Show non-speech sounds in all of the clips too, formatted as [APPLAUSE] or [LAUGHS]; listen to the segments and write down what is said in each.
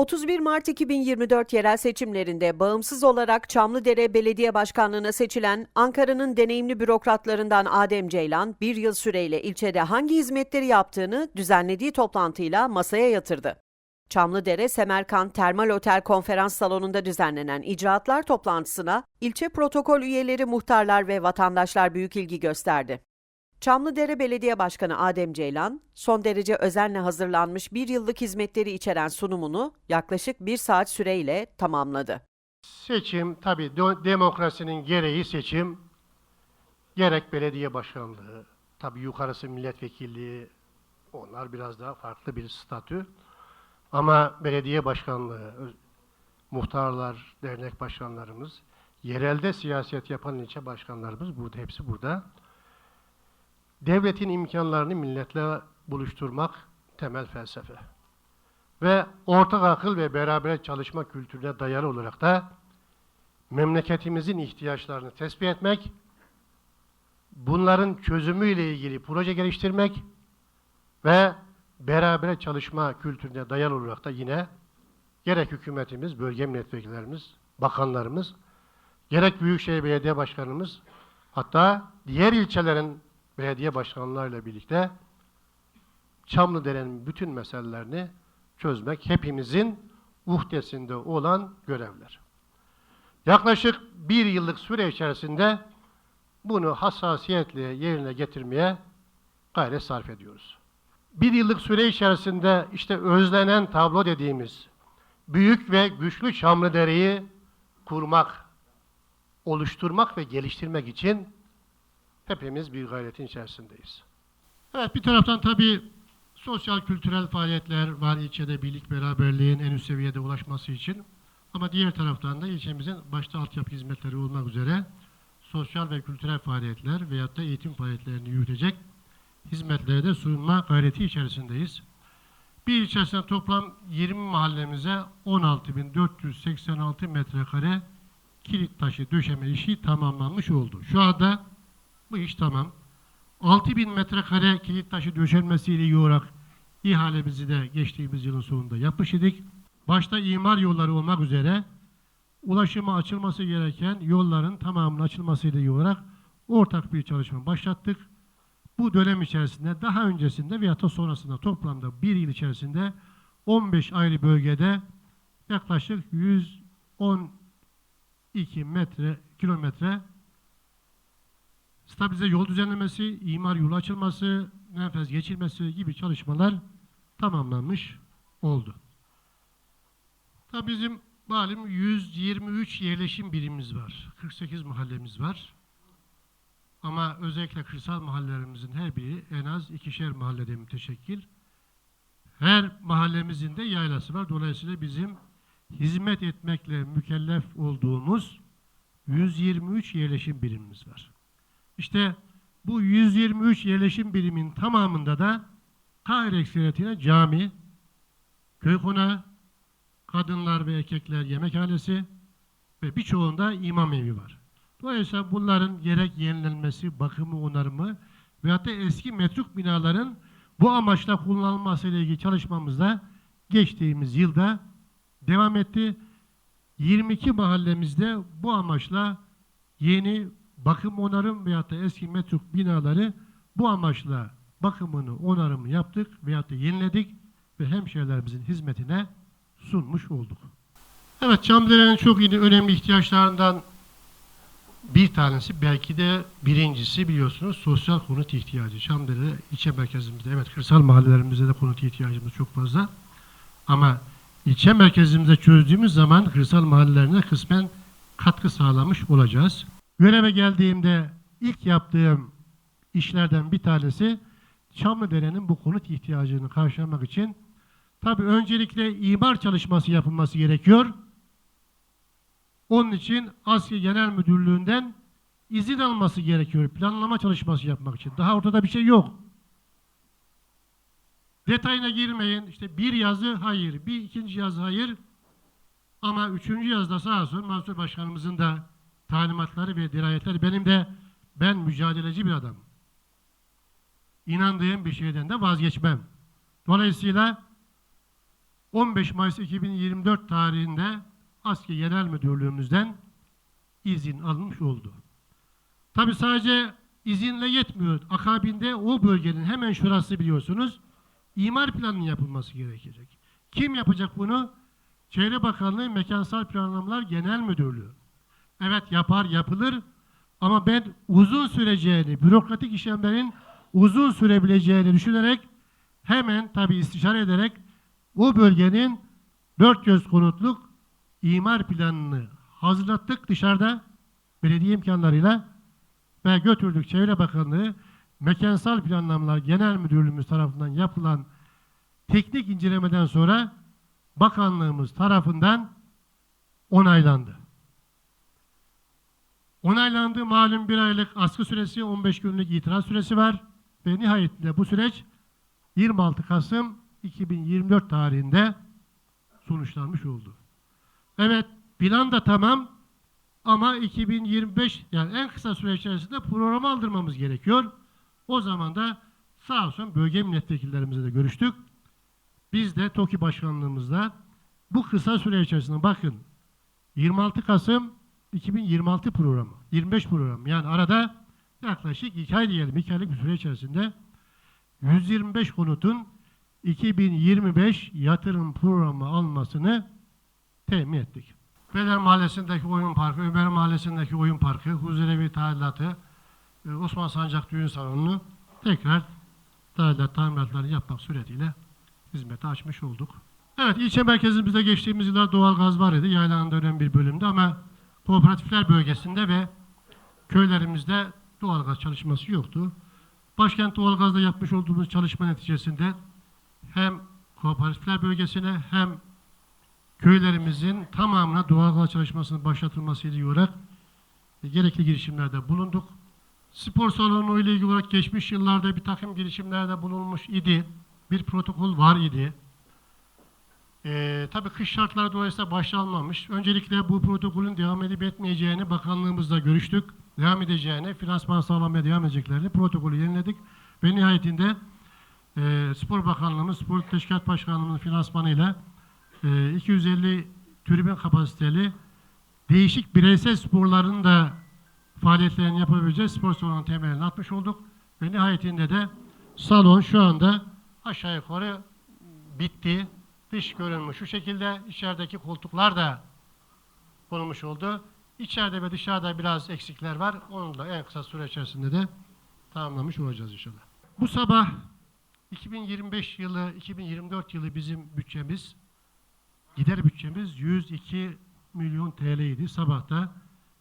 31 Mart 2024 yerel seçimlerinde bağımsız olarak Çamlıdere Belediye Başkanlığı'na seçilen Ankara'nın deneyimli bürokratlarından Adem Ceylan, bir yıl süreyle ilçede hangi hizmetleri yaptığını düzenlediği toplantıyla masaya yatırdı. Çamlıdere Semerkant Termal Otel Konferans Salonu'nda düzenlenen icraatlar toplantısına ilçe protokol üyeleri, muhtarlar ve vatandaşlar büyük ilgi gösterdi. Çamlıdere Belediye Başkanı Adem Ceylan, son derece özenle hazırlanmış bir yıllık hizmetleri içeren sunumunu yaklaşık bir saat süreyle tamamladı. Seçim tabii demokrasinin gereği seçim. Gerek belediye başkanlığı, tabii yukarısı milletvekilliği, onlar biraz daha farklı bir statü. Ama belediye başkanlığı, muhtarlar, dernek başkanlarımız, yerelde siyaset yapan ilçe başkanlarımız burada, hepsi burada. Devletin imkanlarını milletle buluşturmak temel felsefe. Ve ortak akıl ve beraber çalışma kültürüne dayalı olarak da memleketimizin ihtiyaçlarını tespit etmek, bunların çözümüyle ilgili proje geliştirmek ve beraber çalışma kültürüne dayalı olarak da yine gerek hükümetimiz, bölge milletvekillerimiz, bakanlarımız, gerek Büyükşehir Belediye Başkanımız, hatta diğer ilçelerin belediye başkanlarıyla birlikte Çamlıdere'nin bütün meselelerini çözmek hepimizin uhdesinde olan görevler. Yaklaşık bir yıllık süre içerisinde bunu hassasiyetle yerine getirmeye gayret sarf ediyoruz. Bir yıllık süre içerisinde işte özlenen tablo dediğimiz büyük ve güçlü Çamlıdere'yi kurmak, oluşturmak ve geliştirmek için hepimiz bir gayretin içerisindeyiz. Evet bir taraftan tabii sosyal kültürel faaliyetler var ilçede birlik beraberliğin en üst seviyede ulaşması için. Ama diğer taraftan da ilçemizin başta altyapı hizmetleri olmak üzere sosyal ve kültürel faaliyetler veyahut da eğitim faaliyetlerini yürütecek hizmetleri de sunma gayreti içerisindeyiz. Bir ilçesinde toplam 20 mahallemize 16.486 metrekare kilit taşı döşeme işi tamamlanmış oldu. Şu anda bu iş tamam. 6000 metrekare kilit taşı döşenmesiyle yoğurak ihalemizi de geçtiğimiz yılın sonunda yapıştırdık. Başta imar yolları olmak üzere ulaşıma açılması gereken yolların tamamının açılmasıyla yoğurak ortak bir çalışma başlattık. Bu dönem içerisinde daha öncesinde veya da sonrasında toplamda bir yıl içerisinde 15 ayrı bölgede yaklaşık 112 metre kilometre stabilize yol düzenlemesi, imar yolu açılması, nefes geçirmesi gibi çalışmalar tamamlanmış oldu. Tabii bizim malum 123 yerleşim birimimiz var. 48 mahallemiz var. Ama özellikle kırsal mahallelerimizin her biri en az ikişer mahallede müteşekkil. Her mahallemizin de yaylası var. Dolayısıyla bizim hizmet etmekle mükellef olduğumuz 123 yerleşim birimimiz var. İşte bu 123 yerleşim birimin tamamında da hayır ekseriyetine cami, köy konağı, kadınlar ve erkekler yemekhanesi ve birçoğunda imam evi var. Dolayısıyla bunların gerek yenilenmesi, bakımı, onarımı veyahut da eski metruk binaların bu amaçla kullanılması ile ilgili çalışmamızda geçtiğimiz yılda devam etti. 22 mahallemizde bu amaçla yeni bakım onarım veyahut da eski metruk binaları bu amaçla bakımını, onarımı yaptık veyahut da yeniledik ve hemşehrilerimizin hizmetine sunmuş olduk. Evet, Çamlıdere'nin çok yine önemli ihtiyaçlarından bir tanesi belki de birincisi biliyorsunuz sosyal konut ihtiyacı. Çamdere ilçe merkezimizde evet kırsal mahallelerimizde de konut ihtiyacımız çok fazla. Ama ilçe merkezimizde çözdüğümüz zaman kırsal mahallelerine kısmen katkı sağlamış olacağız. Göreve geldiğimde ilk yaptığım işlerden bir tanesi Çamlıdere'nin bu konut ihtiyacını karşılamak için tabii öncelikle imar çalışması yapılması gerekiyor. Onun için Asya Genel Müdürlüğü'nden izin alması gerekiyor. Planlama çalışması yapmak için. Daha ortada bir şey yok. Detayına girmeyin. İşte bir yazı hayır, bir ikinci yazı hayır. Ama üçüncü yazıda sağ olsun Mansur Başkanımızın da talimatları ve dirayetleri benim de ben mücadeleci bir adamım. İnandığım bir şeyden de vazgeçmem. Dolayısıyla 15 Mayıs 2024 tarihinde Asker Genel Müdürlüğümüzden izin alınmış oldu. Tabi sadece izinle yetmiyor. Akabinde o bölgenin hemen şurası biliyorsunuz imar planının yapılması gerekecek. Kim yapacak bunu? Çevre Bakanlığı Mekansal Planlamalar Genel Müdürlüğü. Evet yapar yapılır ama ben uzun süreceğini, bürokratik işlemlerin uzun sürebileceğini düşünerek hemen tabi istişare ederek o bölgenin dört göz konutluk imar planını hazırlattık dışarıda belediye imkanlarıyla ve götürdük Çevre Bakanlığı Mekansal Planlamalar Genel Müdürlüğümüz tarafından yapılan teknik incelemeden sonra bakanlığımız tarafından onaylandı. Onaylandı malum bir aylık askı süresi 15 günlük itiraz süresi var ve nihayetinde bu süreç 26 Kasım 2024 tarihinde sonuçlanmış oldu. Evet plan da tamam ama 2025 yani en kısa süre içerisinde programı aldırmamız gerekiyor. O zaman da sağ olsun bölge milletvekillerimizle de görüştük. Biz de TOKİ başkanlığımızla bu kısa süre içerisinde bakın 26 Kasım 2026 programı, 25 programı yani arada yaklaşık 2 ay diyelim, 2 aylık bir süre içerisinde 125 konutun 2025 yatırım programı almasını temin ettik. Beder Mahallesi'ndeki oyun parkı, Ömer Mahallesi'ndeki oyun parkı, Huzurevi tadilatı, e, Osman Sancak Düğün Salonu'nu tekrar tadilat tamiratlarını yapmak suretiyle hizmete açmış olduk. Evet, ilçe merkezimizde geçtiğimiz yıllar doğal gaz var idi. Yaylanın önemli bir bölümde ama kooperatifler bölgesinde ve köylerimizde doğal gaz çalışması yoktu. Başkent doğalgazda yapmış olduğumuz çalışma neticesinde hem kooperatifler bölgesine hem köylerimizin tamamına doğalgaz çalışmasının başlatılması ile olarak gerekli girişimlerde bulunduk. Spor salonu ile ilgili olarak geçmiş yıllarda bir takım girişimlerde bulunmuş idi. Bir protokol var idi. Ee, tabii kış şartları dolayısıyla başlanmamış. Öncelikle bu protokolün devam edip etmeyeceğini bakanlığımızla görüştük. Devam edeceğini, finansman sağlamaya devam edeceklerini protokolü yeniledik. Ve nihayetinde e, Spor Bakanlığımız, Spor Teşkilat Başkanlığımızın finansmanıyla e, 250 tribün kapasiteli değişik bireysel sporların da faaliyetlerini yapabileceği spor salonunun temelini atmış olduk. Ve nihayetinde de salon şu anda aşağı yukarı bitti. Dış görünümü şu şekilde. içerideki koltuklar da konulmuş oldu. İçeride ve dışarıda biraz eksikler var. Onu da en kısa süre içerisinde de tamamlamış olacağız inşallah. Bu sabah 2025 yılı, 2024 yılı bizim bütçemiz, gider bütçemiz 102 milyon TL idi. Sabah da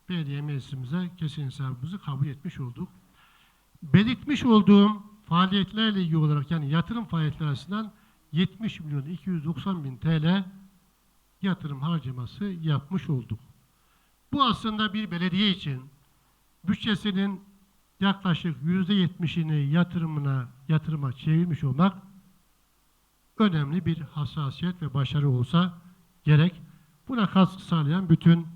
belediye meclisimize kesin hesabımızı kabul etmiş olduk. Belirtmiş olduğum faaliyetlerle ilgili olarak yani yatırım faaliyetleri açısından 70 milyon 290 bin TL yatırım harcaması yapmış olduk. Bu aslında bir belediye için bütçesinin yaklaşık yüzde yetmişini yatırımına yatırıma çevirmiş olmak önemli bir hassasiyet ve başarı olsa gerek. Buna katkı sağlayan bütün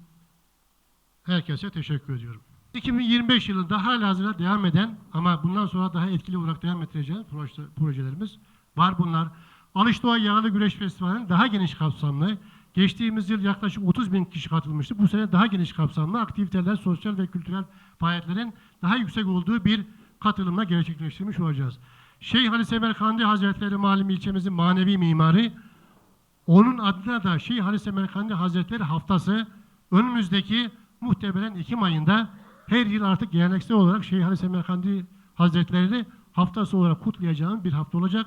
herkese teşekkür ediyorum. 2025 yılında hala hazırda devam eden ama bundan sonra daha etkili olarak devam ettireceğimiz proje- projelerimiz var bunlar. Alışdoğa Yağlı Güreş Festivali'nin daha geniş kapsamlı, geçtiğimiz yıl yaklaşık 30 bin kişi katılmıştı. Bu sene daha geniş kapsamlı aktiviteler, sosyal ve kültürel faaliyetlerin daha yüksek olduğu bir katılımla gerçekleştirmiş olacağız. Şeyh Ali Semerkandi Hazretleri malum ilçemizin manevi mimarı, onun adına da Şeyh Ali Semerkandi Hazretleri haftası önümüzdeki muhtemelen Ekim ayında her yıl artık geleneksel olarak Şeyh Ali Semerkandi Hazretlerini haftası olarak kutlayacağım bir hafta olacak.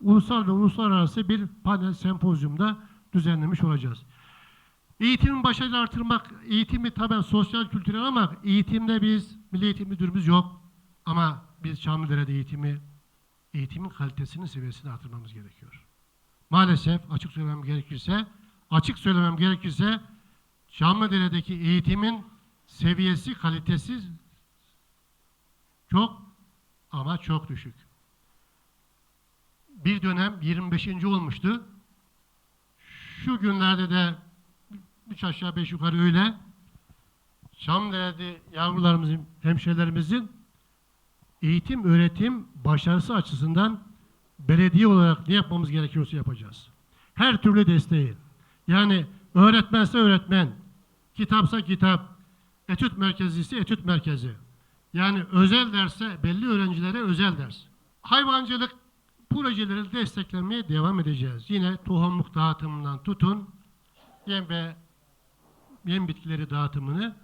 Ulusal ve uluslararası bir panel sempozyumda düzenlemiş olacağız. Eğitimin başarılı artırmak, eğitimi taben sosyal kültürel ama eğitimde biz, Milli Eğitim Müdürümüz yok. Ama biz Çamlıdere'de eğitimi, eğitimin kalitesini, seviyesini artırmamız gerekiyor. Maalesef açık söylemem gerekirse, açık söylemem gerekirse Çamlıdere'deki eğitimin seviyesi, kalitesi çok ama çok düşük. Bir dönem 25. olmuştu. Şu günlerde de üç aşağı beş yukarı öyle. Çamlıdere'de yavrularımızın, hemşehrilerimizin eğitim, öğretim başarısı açısından belediye olarak ne yapmamız gerekiyorsa yapacağız. her türlü desteği. Yani öğretmense öğretmen, kitapsa kitap, etüt merkezi ise etüt merkezi. Yani özel derse belli öğrencilere özel ders. Hayvancılık projeleri desteklemeye devam edeceğiz. Yine tohumluk dağıtımından tutun, yem ve yem bitkileri dağıtımını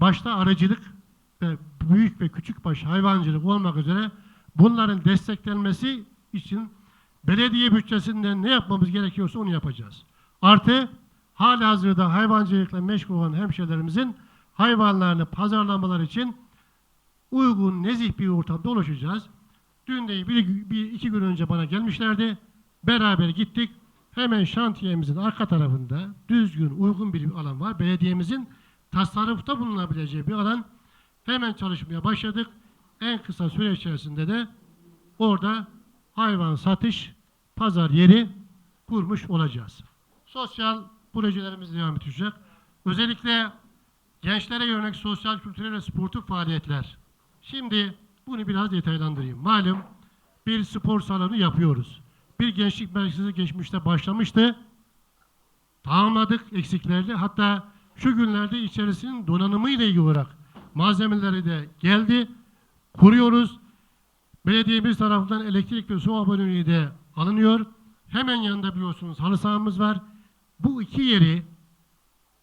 başta arıcılık ve büyük ve küçük baş hayvancılık olmak üzere bunların desteklenmesi için belediye bütçesinden ne yapmamız gerekiyorsa onu yapacağız. Artı hala hazırda hayvancılıkla meşgul olan hemşehrilerimizin hayvanlarını pazarlamalar için uygun, nezih bir ortamda oluşacağız. Dün de bir, bir iki gün önce bana gelmişlerdi. Beraber gittik. Hemen şantiyemizin arka tarafında düzgün, uygun bir alan var. Belediyemizin tasarrufta bulunabileceği bir alan. Hemen çalışmaya başladık. En kısa süre içerisinde de orada hayvan satış, pazar yeri kurmuş olacağız. Sosyal projelerimiz devam edecek. Özellikle gençlere yönelik sosyal, kültürel ve sportif faaliyetler. Şimdi bunu biraz detaylandırayım. Malum bir spor salonu yapıyoruz. Bir gençlik merkezi geçmişte başlamıştı. Tamamladık eksiklerdi. Hatta şu günlerde içerisinin donanımıyla ilgili olarak malzemeleri de geldi. Kuruyoruz. Belediyemiz tarafından elektrik ve su aboneliği de alınıyor. Hemen yanında biliyorsunuz halı sahamız var. Bu iki yeri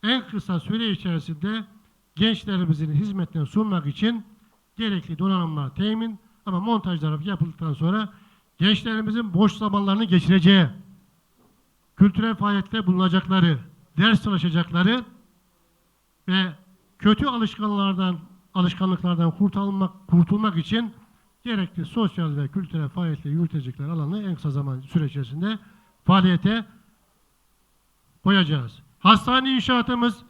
en kısa süre içerisinde gençlerimizin hizmetine sunmak için gerekli donanımlar temin ama montajlar yapıldıktan sonra gençlerimizin boş zamanlarını geçireceği, kültürel faaliyette bulunacakları, ders çalışacakları ve kötü alışkanlıklardan alışkanlıklardan kurtulmak kurtulmak için gerekli sosyal ve kültürel faaliyetleri yürütecekler alanı en kısa zaman süre içerisinde faaliyete koyacağız. Hastane inşaatımız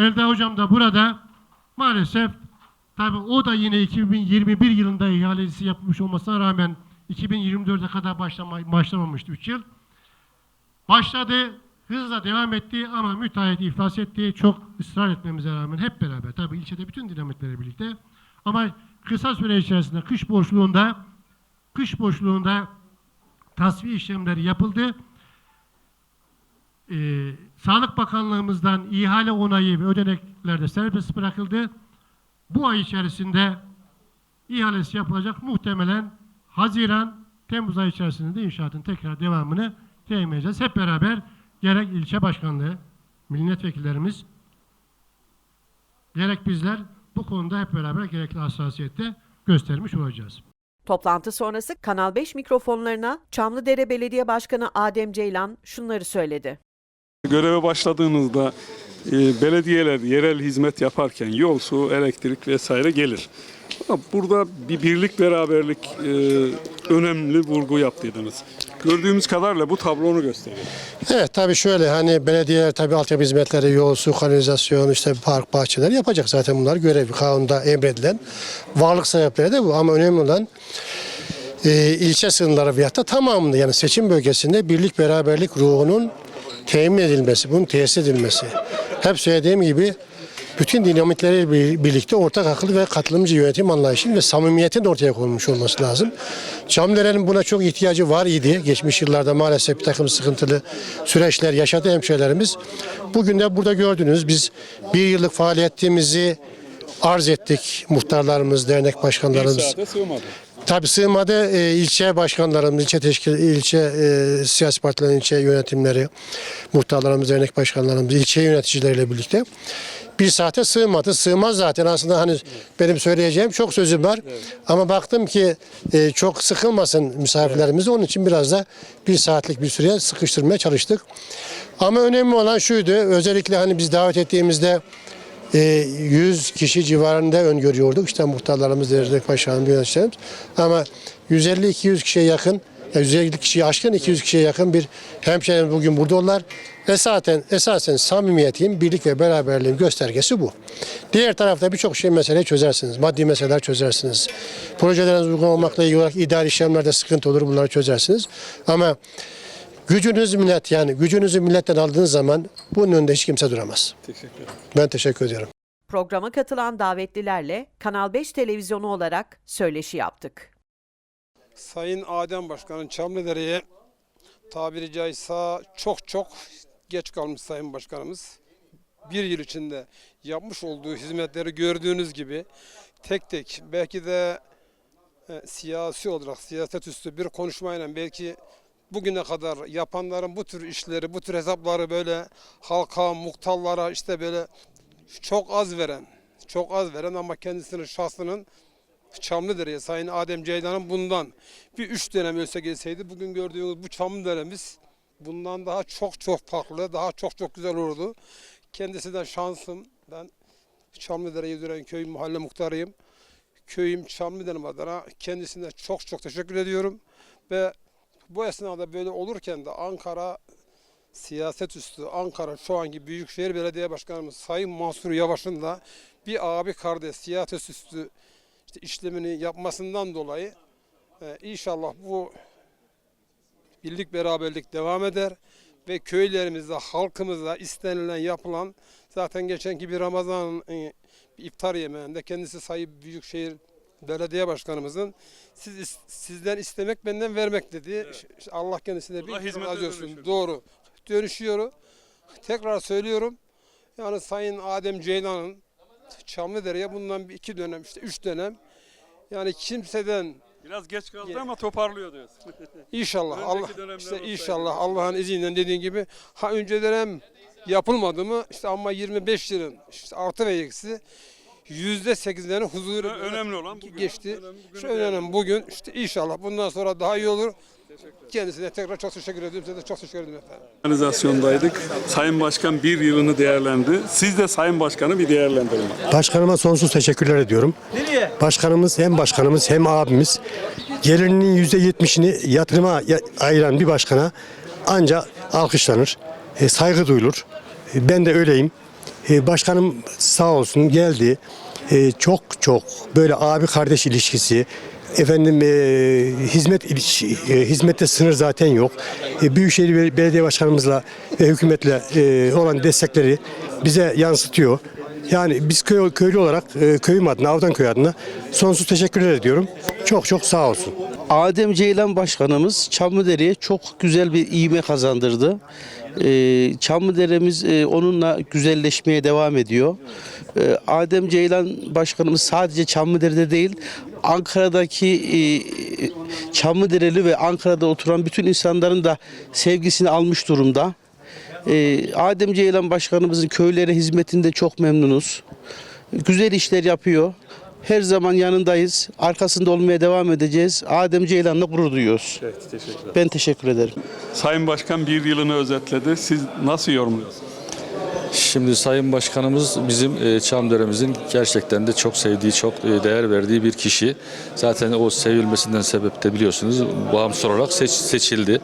Elde hocam da burada maalesef tabi o da yine 2021 yılında ihalesi yapılmış olmasına rağmen 2024'e kadar başlama, başlamamıştı 3 yıl. Başladı, hızla devam etti ama müteahhit iflas etti. Çok ısrar etmemize rağmen hep beraber tabi ilçede bütün dinamikleri birlikte ama kısa süre içerisinde kış boşluğunda kış boşluğunda tasfiye işlemleri yapıldı. Ee, Sağlık Bakanlığımızdan ihale onayı ve ödenekler de serbest bırakıldı. Bu ay içerisinde ihalesi yapılacak. Muhtemelen Haziran, Temmuz ayı içerisinde de inşaatın tekrar devamını temin edeceğiz. Hep beraber gerek ilçe başkanlığı, milletvekillerimiz, gerek bizler bu konuda hep beraber gerekli hassasiyette göstermiş olacağız. Toplantı sonrası Kanal 5 mikrofonlarına Çamlıdere Belediye Başkanı Adem Ceylan şunları söyledi. Göreve başladığınızda belediyeler yerel hizmet yaparken yol, su, elektrik vesaire gelir. Burada bir birlik beraberlik e, önemli vurgu yaptıydınız. Gördüğümüz kadarıyla bu tablo onu gösteriyor. Evet tabii şöyle hani belediyeler tabii altyapı hizmetleri, yol, su, kanalizasyon, işte park, bahçeler yapacak zaten bunlar görevi kanunda emredilen. Varlık sahipleri de bu ama önemli olan e, ilçe sınırları veyahut da tamamında yani seçim bölgesinde birlik beraberlik ruhunun temin edilmesi, bunun tesis edilmesi. Hep söylediğim gibi bütün dinamikleriyle bir- birlikte ortak akıl ve katılımcı yönetim anlayışının ve samimiyetin ortaya konmuş olması lazım. Çamdere'nin buna çok ihtiyacı var idi. Geçmiş yıllarda maalesef bir takım sıkıntılı süreçler yaşadı hemşehrilerimiz. Bugün de burada gördünüz biz bir yıllık faaliyetimizi arz ettik. Muhtarlarımız, dernek başkanlarımız. Tabii sığmadı e, ilçe başkanlarımız, ilçe teşkil, ilçe e, siyasi partilerin ilçe yönetimleri, muhtarlarımız, dernek başkanlarımız, ilçe yöneticileriyle birlikte bir saate sığmadı. Sığmaz zaten aslında hani benim söyleyeceğim çok sözüm var. Ama baktım ki e, çok sıkılmasın misafirlerimiz. Onun için biraz da bir saatlik bir süreye sıkıştırmaya çalıştık. Ama önemli olan şuydu. Özellikle hani biz davet ettiğimizde 100 kişi civarında öngörüyorduk. İşte muhtarlarımız, dernek başkanımız, yöneticilerimiz. Ama 150-200 kişiye yakın, yani 150 kişiye aşkın 200 kişiye yakın bir hemşehrimiz bugün buradalar. Esasen, esasen samimiyetin, birlik ve beraberliğin göstergesi bu. Diğer tarafta birçok şey meseleyi çözersiniz. Maddi meseleler çözersiniz. Projeleriniz uygun olmakla ilgili olarak idari işlemlerde sıkıntı olur bunları çözersiniz. Ama gücünüz millet yani gücünüzü milletten aldığınız zaman bunun önünde hiç kimse duramaz. Teşekkür ederim. Ben teşekkür ediyorum. Programa katılan davetlilerle Kanal 5 televizyonu olarak söyleşi yaptık. Sayın Adem Başkan'ın Çamlıdere'ye tabiri caizse çok çok geç kalmış Sayın Başkanımız. Bir yıl içinde yapmış olduğu hizmetleri gördüğünüz gibi tek tek belki de e, siyasi olarak siyaset üstü bir konuşmayla belki bugüne kadar yapanların bu tür işleri, bu tür hesapları böyle halka, muhtarlara işte böyle çok az veren, çok az veren ama kendisinin şahsının Çamlıdere'ye Sayın Adem Ceylan'ın bundan bir üç dönem ölse gelseydi bugün gördüğünüz bu Çamlıdere'miz bundan daha çok çok farklı, daha çok çok güzel olurdu. Kendisi de şansım. Ben Çamlıdere'ye yürüyen köy mahalle muhtarıyım. Köyüm Çamlıdere adına kendisine çok çok teşekkür ediyorum. Ve bu esnada böyle olurken de Ankara siyaset üstü Ankara şu anki Büyükşehir Belediye Başkanımız Sayın Mansur Yavaş'ın da bir abi kardeş siyaset üstü işte işlemini yapmasından dolayı e, inşallah bu birlik beraberlik devam eder ve köylerimizde halkımızda istenilen yapılan zaten geçenki bir Ramazan e, iftar yemeğinde kendisi Sayın Büyükşehir Belediye Başkanımızın siz sizden istemek benden vermek dedi. İşte Allah kendisine bir razı olsun. Doğru. Dönüşüyor. Tekrar söylüyorum. Yani Sayın Adem Ceylan'ın Çamlıdere'ye bundan bir iki dönem işte üç dönem yani kimseden Biraz geç kaldı ama toparlıyor diyorsun. [LAUGHS] İnşallah Allah işte inşallah Allah'ın izniyle dediğin gibi ha önceden hem yapılmadı mı işte ama 25 yılın işte artı ve eksi yüzde sekizlerin huzuru Ö- önemli olan bugün. geçti. Önemli bugünü Şu önemli bugün işte inşallah bundan sonra daha iyi olur. Kendisine tekrar çok teşekkür ediyorum. Size de çok teşekkür ederim efendim. Organizasyondaydık. Sayın Başkan bir yılını değerlendi. Siz de Sayın Başkan'ı bir değerlendirin. Başkanıma sonsuz teşekkürler ediyorum. Başkanımız hem başkanımız hem abimiz gelirinin yüzde yetmişini yatırıma ya- ayıran bir başkana ancak alkışlanır, e, saygı duyulur. E, ben de öyleyim. E, başkanım sağ olsun geldi. E, çok çok böyle abi kardeş ilişkisi, efendim e, hizmet e, hizmette sınır zaten yok. E, Büyükşehir Bel- Belediye Başkanımızla ve hükümetle e, olan destekleri bize yansıtıyor. Yani biz köy, köylü olarak e, köyüm adına, Avdan Köy adına sonsuz teşekkürler ediyorum. Çok çok sağ olsun. Adem Ceylan Başkanımız Çamlıdere'ye çok güzel bir iğme kazandırdı. Ee, Çamlıdere'miz e, onunla güzelleşmeye devam ediyor. Ee, Adem Ceylan Başkanımız sadece Çamlıdere'de değil, Ankara'daki e, Çamlıdereli ve Ankara'da oturan bütün insanların da sevgisini almış durumda. Ee, Adem Ceylan Başkanımızın köylere hizmetinde çok memnunuz. Güzel işler yapıyor. Her zaman yanındayız. Arkasında olmaya devam edeceğiz. Adem Ceylan'la gurur duyuyoruz. Evet, teşekkürler. Ben teşekkür ederim. Sayın Başkan bir yılını özetledi. Siz nasıl yorumluyorsunuz? Şimdi Sayın Başkanımız bizim e, Çamdere'mizin gerçekten de çok sevdiği, çok e, değer verdiği bir kişi. Zaten o sevilmesinden sebep de biliyorsunuz bağımsız olarak seç- seçildi.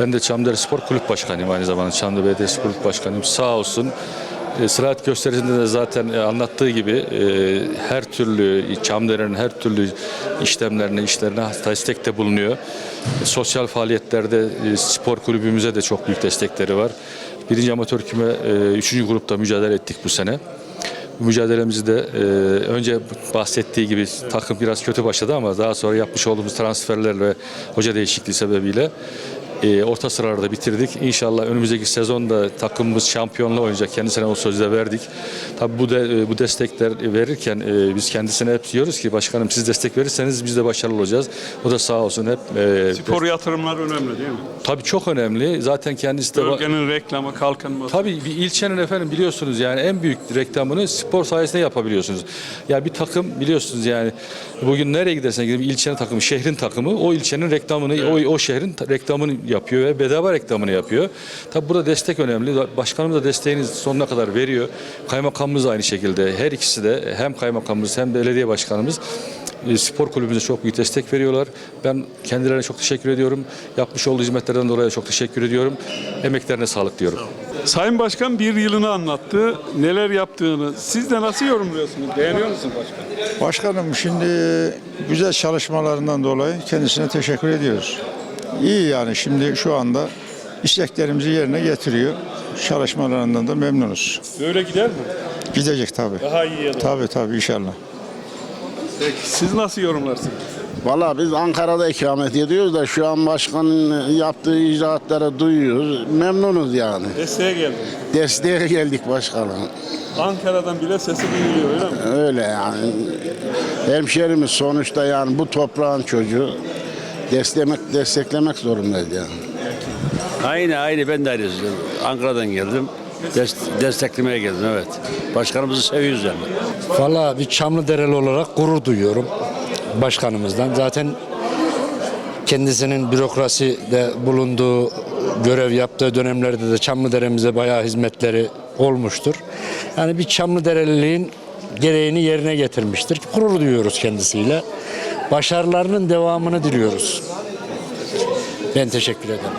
Ben de Çamdere Spor Kulüp Başkanıyım aynı zamanda. Çamdere Belediyesi Kulüp Başkanıyım. Sağ olsun. E, Sıraat gösterisinde de zaten e, anlattığı gibi e, her türlü Çamdere'nin her türlü işlemlerine, işlerine destekte bulunuyor. Sosyal faaliyetlerde spor kulübümüze de çok büyük destekleri var. Birinci amatör küme üçüncü grupta mücadele ettik bu sene. Bu mücadelemizi de önce bahsettiği gibi takım biraz kötü başladı ama daha sonra yapmış olduğumuz transferler ve hoca değişikliği sebebiyle e, orta sıralarda bitirdik. İnşallah önümüzdeki sezonda takımımız şampiyonla oynayacak. Kendisine o sözü de verdik. Tabii bu de, e, bu destekler verirken e, biz kendisine hep diyoruz ki başkanım siz destek verirseniz biz de başarılı olacağız. O da sağ olsun hep e, Spor yatırımlar önemli değil mi? tabii çok önemli. Zaten kendisi de Bölgenin reklamı, kalkınması. Tabii bir ilçenin efendim biliyorsunuz yani en büyük reklamını spor sayesinde yapabiliyorsunuz. Ya bir takım biliyorsunuz yani bugün nereye gidersen gidin bir ilçenin takımı, şehrin takımı o ilçenin reklamını, o, o şehrin reklamını yapıyor ve bedava reklamını yapıyor. Tabii burada destek önemli. Başkanımız da desteğini sonuna kadar veriyor. Kaymakamımız da aynı şekilde. Her ikisi de hem kaymakamımız hem belediye başkanımız e, spor kulübümüze çok büyük destek veriyorlar. Ben kendilerine çok teşekkür ediyorum. Yapmış olduğu hizmetlerden dolayı çok teşekkür ediyorum. Emeklerine sağlık diyorum. Sayın Başkan bir yılını anlattı. Neler yaptığını. Siz de nasıl yorumluyorsunuz? Beğeniyor musunuz başkan? Başkanım şimdi güzel çalışmalarından dolayı kendisine teşekkür ediyoruz. İyi yani şimdi şu anda isteklerimizi yerine getiriyor. Çalışmalarından da memnunuz. Böyle gider mi? Gidecek tabii. Daha iyiye doğru. Tabii tabii inşallah. Peki siz nasıl yorumlarsınız? Valla biz Ankara'da ikamet ediyoruz da şu an başkanın yaptığı icraatları duyuyoruz. Memnunuz yani. Desteğe geldim. Desteğe geldik başkanım. Ankara'dan bile sesi duyuluyor öyle mi? Öyle yani. Hemşerimiz sonuçta yani bu toprağın çocuğu desteklemek, desteklemek zorundayız yani. Aynı aynı ben de aynı. Ankara'dan geldim. Des- desteklemeye geldim evet. Başkanımızı seviyoruz yani. Valla bir Çamlıdereli olarak gurur duyuyorum başkanımızdan. Zaten kendisinin bürokraside bulunduğu, görev yaptığı dönemlerde de Çamlıdere'mize bayağı hizmetleri olmuştur. Yani bir Çamlıdereliliğin gereğini yerine getirmiştir. Gurur duyuyoruz kendisiyle. Başarılarının devamını diliyoruz. Ben teşekkür ederim.